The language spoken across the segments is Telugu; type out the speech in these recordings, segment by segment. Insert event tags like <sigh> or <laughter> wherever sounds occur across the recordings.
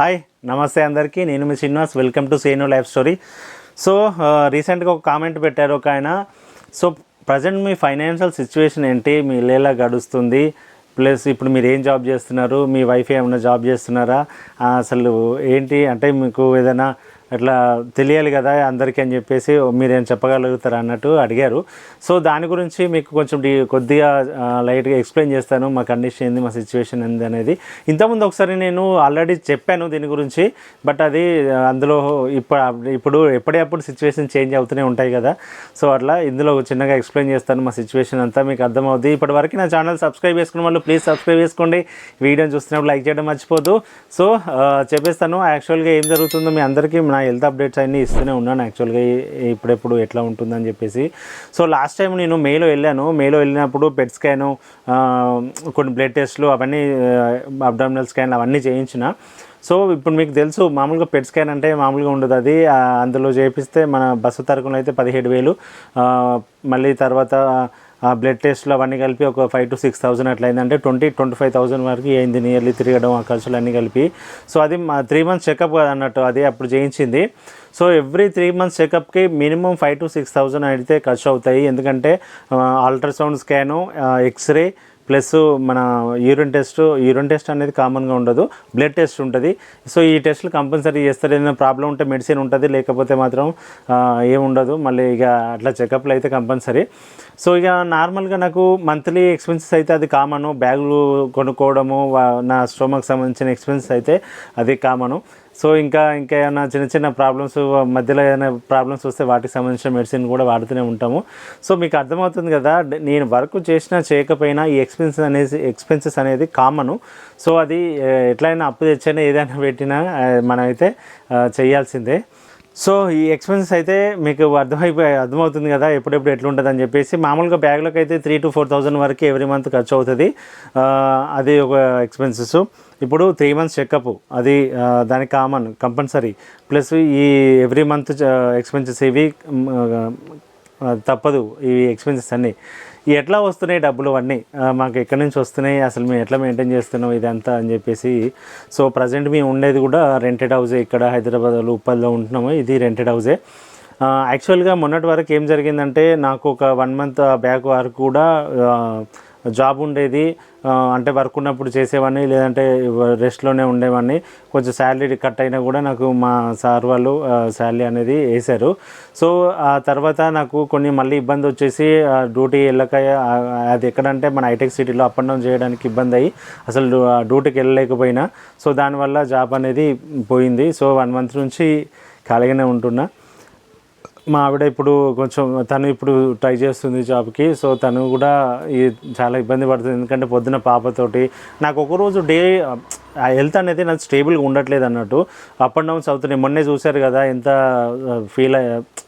హాయ్ నమస్తే అందరికీ. నేను మీ Srinivas. Welcome to Senu life story so రీసెంట్గా ఒక కామెంట్ పెట్టారు ఒక ఆయన. సో ప్రజెంట్ మీ ఫైనాన్షియల్ సిచ్యువేషన్ ఏంటి? మీ ఇల్లు గడుస్తుంది? ప్లస్ ఇప్పుడు మీరు ఏం జాబ్ చేస్తున్నారు? మీ వైఫ్ ఏమైనా జాబ్ చేస్తున్నారా? అసలు ఏంటి? అంటే మీకు ఏదైనా అట్లా తెలియాలి కదా అందరికీ అని చెప్పేసి మీరేం చెప్పగలుగుతారు అన్నట్టు అడిగారు. సో దాని గురించి మీకు కొంచెం డీ కొద్దిగా లైట్గా ఎక్స్ప్లెయిన్ చేస్తాను మా కండిషన్ ఏంది మా సిచ్యువేషన్ ఏంది అనేది. ఇంతకుముందు ఒకసారి నేను ఆల్రెడీ చెప్పాను దీని గురించి బట్ అది అందులో ఇప్పుడు ఇప్పుడు ఎప్పుడప్పుడు సిచ్యువేషన్ చేంజ్ అవుతూనే ఉంటాయి కదా. సో అట్లా ఇందులో చిన్నగా ఎక్స్ప్లెయిన్ చేస్తాను మా సిచ్యువేషన్ అంతా మీకు అర్థమవుద్ది. ఇప్పటి వరకు నా ఛానల్ సబ్స్క్రైబ్ చేసుకున్న వాళ్ళు ప్లీజ్ సబ్స్క్రైబ్ చేసుకోండి. వీడియోని చూస్తున్నప్పుడు లైక్ చేయడం మర్చిపోద్దు. సో చెప్పేస్తాను. యాక్చువల్గా ఏం జరుగుతుందో మీ అందరికీ నా హెల్త్ అప్డేట్స్ అన్నీ ఇస్తూనే ఉన్నాను యాక్చువల్గా. ఇప్పుడెప్పుడు ఎట్లా ఉంటుందని చెప్పేసి. సో లాస్ట్ టైం నేను మేలో వెళ్ళాను. మేలో వెళ్ళినప్పుడు పెట్ స్కాను కొన్ని బ్లడ్ టెస్ట్లు అవన్నీ అబ్డామినల్ స్కాన్ అవన్నీ చేయించిన. సో ఇప్పుడు మీకు తెలుసు మామూలుగా పెట్ స్కాన్ అంటే మామూలుగా ఉండదు అది. అందులో చేపిస్తే మన బస్సు తరకున అయితే పదిహేడు వేలు. మళ్ళీ తర్వాత బ్లడ్ టెస్ట్లు అవన్నీ కలిపి ఒక ఫైవ్ టు సిక్స్ థౌసండ్ అట్లా అయిందంటే ట్వంటీ ట్వంటీ ఫైవ్ థౌసండ్ వరకు అయింది నియర్లీ తిరగడం ఆ ఖర్చులు అన్నీ కలిపి. సో అది మా త్రీ మంత్స్ చెకప్ కదా అన్నట్టు అది అప్పుడు చేయించింది. So every three months చెకప్కి minimum five to six thousand అయితే ఖర్చు అవుతాయి. ఎందుకంటే అల్ట్రాసౌండ్ స్కాను ఎక్స్రే ప్లస్ మన యూరిన్ టెస్ట్ యూరిన్ టెస్ట్ అనేది కామన్గా ఉండదు. బ్లడ్ టెస్ట్ ఉంటుంది. సో ఈ టెస్ట్లు కంపల్సరీ చేస్తారు. ఏదైనా ప్రాబ్లం ఉంటే మెడిసిన్ ఉంటుంది. లేకపోతే మాత్రం ఏముండదు మళ్ళీ ఇక అట్లా చెకప్లు అయితే కంపల్సరీ. సో ఇక నార్మల్గా నాకు మంత్లీ ఎక్స్పెన్సెస్ అయితే అది కామను. బ్యాగులు కొనుక్కోవడము నా స్టోమక్ సంబంధించిన ఎక్స్పెన్సెస్ అయితే అది కామను. సో ఇంకా ఇంకా ఏమైనా చిన్న చిన్న ప్రాబ్లమ్స్ మధ్యలో ఏదైనా ప్రాబ్లమ్స్ వస్తే వాటికి సంబంధించిన మెడిసిన్ కూడా వాడుతూనే ఉంటాము. సో మీకు అర్థమవుతుంది కదా నేను వర్క్ చేసినా చేయకపోయినా ఈ ఎక్స్పెన్సెస్ అనేది ఎక్స్పెన్సెస్ అనేది కామను సో అది ఎట్లయినా అప్పు తెచ్చైనా ఏదైనా పెట్టినా మనమైతే చేయాల్సిందే. సో ఈ ఎక్స్పెన్సెస్ అయితే మీకు అర్థమైపోయి అర్థమవుతుంది కదా ఎప్పుడెప్పుడు ఎట్లుంటుంది అని చెప్పేసి. మామూలుగా బ్యాగ్లోకి అయితే త్రీ టు ఫోర్ థౌజండ్ వరకు ఎవ్రీ మంత్ ఖర్చు అవుతుంది అది ఒక ఎక్స్పెన్సెస్ ఇప్పుడు త్రీ మంత్స్ చెకప్ అది దానికి కామన్ కంపల్సరీ ప్లస్ ఈ ఎవ్రీ మంత్ ఎక్స్పెన్సెస్ ఇవి తప్పదు ఈ ఎక్స్పెన్సెస్ అన్నీ. ఈ ఎట్లా వస్తున్నాయి డబ్బులు అన్నీ? మాకు ఎక్కడి నుంచి వస్తున్నాయి? అసలు మేము ఎట్లా మెయింటైన్ చేస్తున్నాం ఇదంతా అని చెప్పేసి. సో ప్రజెంట్ మేము ఉండేది కూడా రెంటెడ్ హౌసే ఇక్కడ హైదరాబాద్లో ఉప్పల్లో ఉంటున్నాము. ఇది రెంటెడ్ హౌసే యాక్చువల్గా మొన్నటి వరకు ఏం జరిగిందంటే నాకు ఒక వన్ మంత్ బ్యాక్ వరకు కూడా జాబ్ ఉండేది అంటే వర్క్ ఉన్నప్పుడు చేసేవాడిని లేదంటే రెస్ట్లోనే ఉండేవాడిని. కొంచెం శాలరీ కట్ అయినా కూడా నాకు మా సార్ వాళ్ళు శాలరీ అనేది వేశారు. సో ఆ తర్వాత నాకు కొన్ని మళ్ళీ ఇబ్బంది వచ్చేసి డ్యూటీ వెళ్ళక అది ఎక్కడంటే మన హైటెక్ సిటీలో అప్ అండ్ డౌన్ చేయడానికి ఇబ్బంది అయ్యి అసలు డ్యూటీకి వెళ్ళలేకపోయినా. సో దానివల్ల జాబ్ అనేది పోయింది. సో వన్ మంత్ నుంచి ఖాళీగానే ఉంటున్నా. మా ఆవిడ ఇప్పుడు కొంచెం తను ఇప్పుడు ట్రై చేస్తుంది జాబ్కి సో తను కూడా ఈ చాలా ఇబ్బంది పడుతుంది. ఎందుకంటే పొద్దున పాపతోటి నాకు ఒకరోజు డే ఆ హెల్త్ అనేది నాకు స్టేబుల్గా ఉండట్లేదు అన్నట్టు. అప్ అండ్ డౌన్స్ అవుతున్నాయి మొన్నే చూశారు కదా ఎంత ఫీల్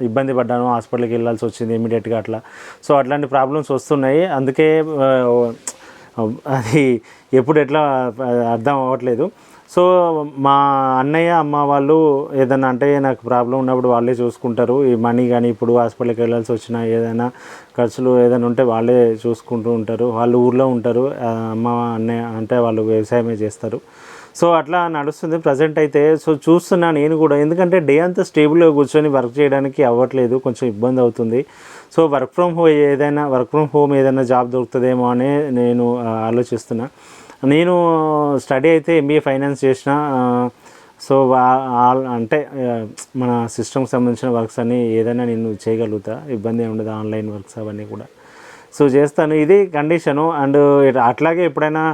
ఇబ్బంది పడ్డాను హాస్పిటల్కి వెళ్ళాల్సి వచ్చింది ఇమీడియట్గా అట్లా. సో అట్లాంటి ప్రాబ్లమ్స్ వస్తున్నాయి. అందుకే అది ఎప్పుడు ఎట్లా అర్థం అవ్వట్లేదు. సో మా అన్నయ్య అమ్మ వాళ్ళు ఏదైనా అంటే నాకు ప్రాబ్లం ఉన్నప్పుడు వాళ్ళే చూసుకుంటారు. ఈ మనీ కానీ ఇప్పుడు హాస్పిటల్కి వెళ్ళాల్సి వచ్చినా ఏదైనా ఖర్చులు ఏదైనా ఉంటే వాళ్ళే చూసుకుంటూ ఉంటారు. వాళ్ళు ఊర్లో ఉంటారు. అమ్మ అన్నయ్య అంటే వాళ్ళు వ్యవసాయమే చేస్తారు. సో అట్లా నడుస్తుంది ప్రజెంట్ అయితే. సో చూస్తున్నా నేను కూడా. ఎందుకంటే డే అంతా స్టేబుల్గా కూర్చొని వర్క్ చేయడానికి అవ్వట్లేదు. కొంచెం ఇబ్బంది అవుతుంది. సో వర్క్ ఫ్రమ్ హోమ్ ఏదైనా వర్క్ ఫ్రమ్ హోమ్ ఏదైనా జాబ్ దొరుకుతుందేమో అని నేను ఆ, ఆలోచిస్తున్నా. నేను స్టడీ అయితే ఎంబీఏ ఫైనాన్స్ చేసిన సో ఆల్ అంటే మన సిస్టమ్కి సంబంధించిన వర్క్స్ అన్నీ ఏదైనా నేను చేయగలుగుతా ఇబ్బంది ఉండదు ఆన్లైన్ వర్క్స్ అవన్నీ కూడా. సో చేస్తాను ఇది కండిషను. అండ్ అట్లాగే ఎప్పుడైనా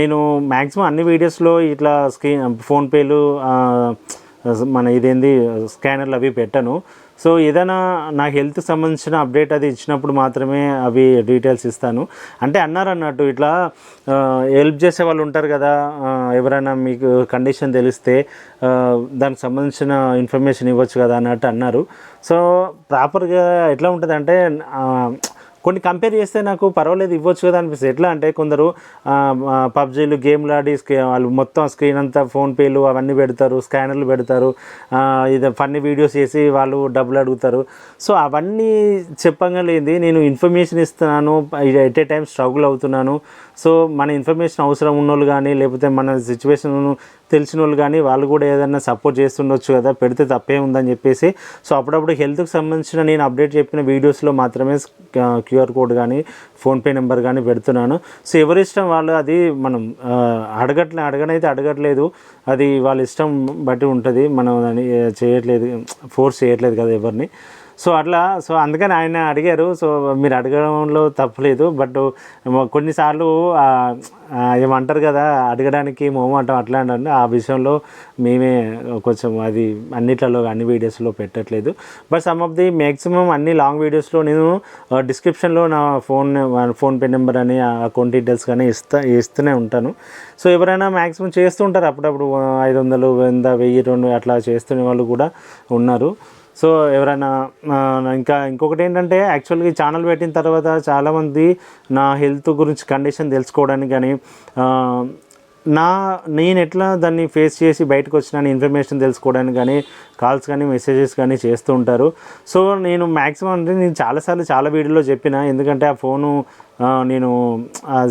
నేను మ్యాక్సిమం అన్ని వీడియోస్లో ఇట్లా స్క్రీన్ ఫోన్పేలు మన ఇదేంది స్కానర్లు అవి పెట్టను. సో ఏదైనా నా హెల్త్ సంబంధించిన అప్డేట్ అది ఇచ్చినప్పుడు మాత్రమే అవి డీటెయిల్స్ ఇస్తాను. అంటే అన్నారు అన్నట్టు ఇట్లా హెల్ప్ చేసే వాళ్ళు ఉంటారు కదా ఎవరైనా మీకు కండిషన్ తెలిస్తే దానికి సంబంధించిన ఇన్ఫర్మేషన్ ఇవ్వచ్చు కదా అన్నట్టు అన్నారు. సో ప్రాపర్గా ఎట్లా ఉంటుంది అంటే కొన్ని కంపేర్ చేస్తే నాకు పర్వాలేదు ఇవ్వచ్చు కదా అనిపిస్తుంది. ఎట్లా అంటే కొందరు పబ్జీలు గేమ్లు ఆడి స్క్రీ- వాళ్ళు మొత్తం స్క్రీన్ అంతా ఫోన్పేలు అవన్నీ పెడతారు స్కానర్లు పెడతారు ఇది ఫన్నీ వీడియోస్ చేసి వాళ్ళు డబ్బులు అడుగుతారు. సో అవన్నీ చెప్పంగా లేనిది నేను ఇన్ఫర్మేషన్ ఇస్తున్నాను ఎట్ ఏ టైం స్ట్రగుల్ అవుతున్నాను. సో మన ఇన్ఫర్మేషన్ అవసరం ఉన్నోళ్ళు కానీ లేకపోతే మన సిచ్యువేషన్ తెలిసిన వాళ్ళు కానీ వాళ్ళు కూడా ఏదైనా సపోర్ట్ చేస్తుండొచ్చు కదా పెడితే తప్పే ఉందని చెప్పేసి. సో అప్పుడప్పుడు హెల్త్కి సంబంధించిన నేను అప్డేట్ చెప్పిన వీడియోస్లో మాత్రమే క్యూఆర్ కోడ్ కానీ ఫోన్పే నెంబర్ కానీ పెడుతున్నాను. సో ఎవరి ఇష్టం వాళ్ళు అది మనం అడగట్లే అడగనైతే అడగట్లేదు. అది వాళ్ళ ఇష్టం బట్టి ఉంటుంది. మనం దాన్ని చేయట్లేదు ఫోర్స్ చేయట్లేదు కదా ఎవరిని. సో అట్లా సో అందుకని ఆయన అడిగారు. సో మీరు అడగడంలో తప్పలేదు బట్ కొన్నిసార్లు ఏమంటారు కదా అడగడానికి మొహమాటం అట్లా అంటే ఆ విషయంలో మేమే కొంచెం అది అన్నిట్లలో అన్ని వీడియోస్లో పెట్టట్లేదు. But some of the maximum అన్ని లాంగ్ వీడియోస్లో నేను డిస్క్రిప్షన్లో నా ఫోన్ ఫోన్పే నెంబర్ అని అకౌంట్ డీటెయిల్స్ కానీ ఇస్తా ఇస్తూనే ఉంటాను. సో ఎవరైనా మ్యాక్సిమం చేస్తుంటారు అప్పుడప్పుడు ఐదు వందలు వంద వెయ్యి రెండు అట్లా చేస్తున్న వాళ్ళు కూడా ఉన్నారు. సో ఎవరైనా ఇంకా ఇంకొకటి ఏంటంటే యాక్చువల్గా ఛానల్ పెట్టిన తర్వాత చాలామంది నా హెల్త్ గురించి కండిషన్ తెలుసుకోవడానికి కానీ నా నేను ఎట్లా దాన్ని ఫేస్ చేసి బయటకు వచ్చిన ఇన్ఫర్మేషన్ తెలుసుకోవడానికి కానీ కాల్స్ కానీ మెసేజెస్ కానీ చేస్తూ ఉంటారు. సో నేను మ్యాక్సిమం అంటే నేను చాలాసార్లు చాలా వీడియోలో చెప్పిన. ఎందుకంటే ఆ ఫోను నేను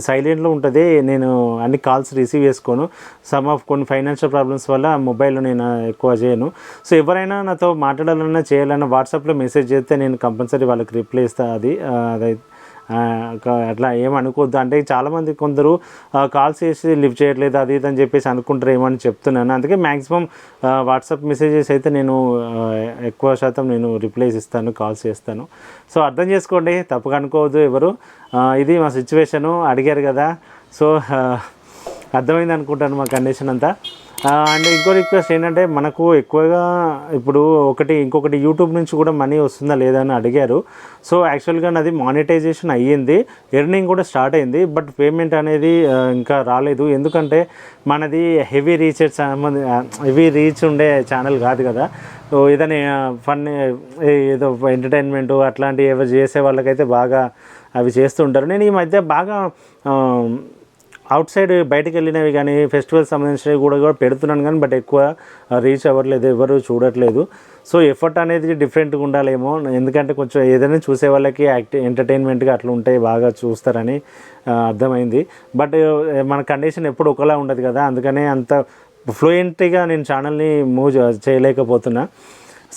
సైలెంట్లో ఉంటుంది. నేను అన్ని కాల్స్ రిసీవ్ చేసుకోను. సమ్ ఆఫ్ కొన్ని ఫైనాన్షియల్ ప్రాబ్లమ్స్ వల్ల మొబైల్లో నేను ఎక్కువ చేయను. సో ఎవరైనా నాతో మాట్లాడాలన్నా చేయాలన్నా వాట్సాప్లో మెసేజ్ చేస్తే నేను కంపల్సరీ వాళ్ళకి రిప్లై ఇస్తాను అది అదైతే అట్లా ఏమనుకోవద్దు అంటే చాలామంది కొందరు కాల్స్ చేసి లిఫ్ట్ చేయట్లేదు అది ఇది అని చెప్పేసి అనుకుంటారు ఏమని చెప్తున్నాను. అందుకే మ్యాక్సిమం వాట్సాప్ మెసేజెస్ అయితే నేను ఎక్కువ శాతం నేను రిప్లైస్ ఇస్తాను కాల్స్ చేస్తాను. సో అర్థం చేసుకోండి తప్పుగా అనుకోవద్దు ఎవరు. ఇది మా సిచ్యువేషను అడిగారు కదా. సో అర్థమైంది అనుకుంటాను మా కండిషన్ అంతా. అండ్ ఇంకో రిక్వెస్ట్ ఏంటంటే మనకు ఎక్కువగా ఇప్పుడు ఒకటి ఇంకొకటి యూట్యూబ్ నుంచి కూడా మనీ వస్తుందా లేదా అని అడిగారు. సో యాక్చువల్గా నాది మానిటైజేషన్ అయ్యింది. ఎర్నింగ్ కూడా స్టార్ట్ అయింది. బట్ పేమెంట్ అనేది ఇంకా రాలేదు. ఎందుకంటే మనది హెవీ రీచ్ సంబంధి హెవీ రీచ్ ఉండే ఛానల్ కాదు కదా. సో ఏదైనా ఫన్ ఏదో ఎంటర్టైన్మెంట్ అట్లాంటివి ఏవో చేసే వాళ్ళకైతే బాగా అవి చేస్తుంటారు. నేను ఈ మధ్య బాగా అవుట్ సైడ్ బయటకు వెళ్ళినవి కానీ ఫెస్టివల్ సంబంధించినవి కూడా కూడా పెడుతున్నాను కానీ బట్ ఎక్కువ రీచ్ అవ్వట్లేదు ఎవరు చూడట్లేదు. సో ఎఫర్ట్ అనేది డిఫరెంట్గా ఉండాలేమో. ఎందుకంటే కొంచెం ఏదైనా చూసే వాళ్ళకి యాక్టి ఎంటర్టైన్మెంట్గా అట్లా ఉంటాయి బాగా చూస్తారని అర్థమైంది. బట్ మన కండిషన్ ఎప్పుడు ఒకలా ఉండదు కదా. అందుకనే అంత ఫ్లూయెంట్గా నేను ఛానల్ని మూవ్ చేయలేకపోతున్నా.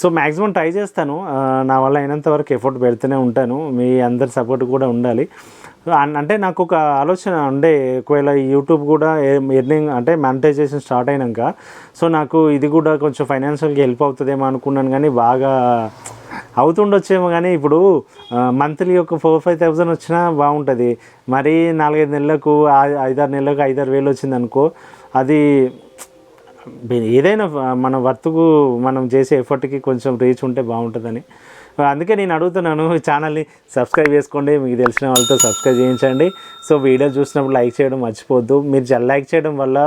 సో మ్యాక్సిమం ట్రై చేస్తాను. నా వల్ల అయినంత వరకు ఎఫర్ట్ పెడుతూనే ఉంటాను. మీ అందరి సపోర్ట్ కూడా ఉండాలి. అన్- అంటే నాకు ఒక ఆలోచన ఉండే ఒకవేళ యూట్యూబ్ కూడా ఎర్నింగ్ అంటే మానిటైజేషన్ స్టార్ట్ అయినాక సో నాకు ఇది కూడా కొంచెం ఫైనాన్షియల్గా హెల్ప్ అవుతుందేమో అనుకున్నాను కానీ బాగా అవుతుండొచ్చేమో కానీ ఇప్పుడు మంత్లీ ఒక ఫోర్ ఫైవ్ థౌజండ్ వచ్చినా బాగుంటుంది. మరీ నాలుగైదు నెలలకు ఐదారు నెలలకు ఐదారు వేలు వచ్చింది అనుకో అది ఏదైనా మన వర్త్కు మనం చేసే ఎఫర్ట్కి కొంచెం రీచ్ ఉంటే బాగుంటుందని. అందుకే నేను అడుగుతున్నాను <laughs> ఛానల్ని సబ్స్క్రైబ్ చేసుకోండి. మీకు తెలిసిన వాళ్ళతో సబ్స్క్రైబ్ చేయించండి. సో వీడియో చూసినప్పుడు లైక్ చేయడం మర్చిపోద్దు మీరు లైక్ చేయడం వల్ల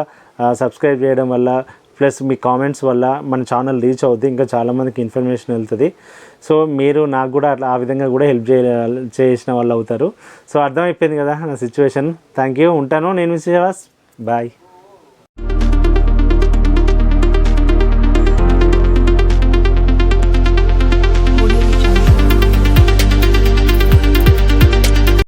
సబ్స్క్రైబ్ చేయడం వల్ల ప్లస్ మీ కామెంట్స్ వల్ల మన ఛానల్ రీచ్ అవుద్ది. ఇంకా చాలామందికి ఇన్ఫర్మేషన్ వెళ్తుంది. సో మీరు నాకు కూడా అట్లా ఆ విధంగా కూడా హెల్ప్ చేయ చేసిన వాళ్ళు అవుతారు. సో అర్థమైపోయింది కదా నా సిచ్యువేషన్. థ్యాంక్ యూ ఉంటాను. నేను విశ్వాస్ బాయ్.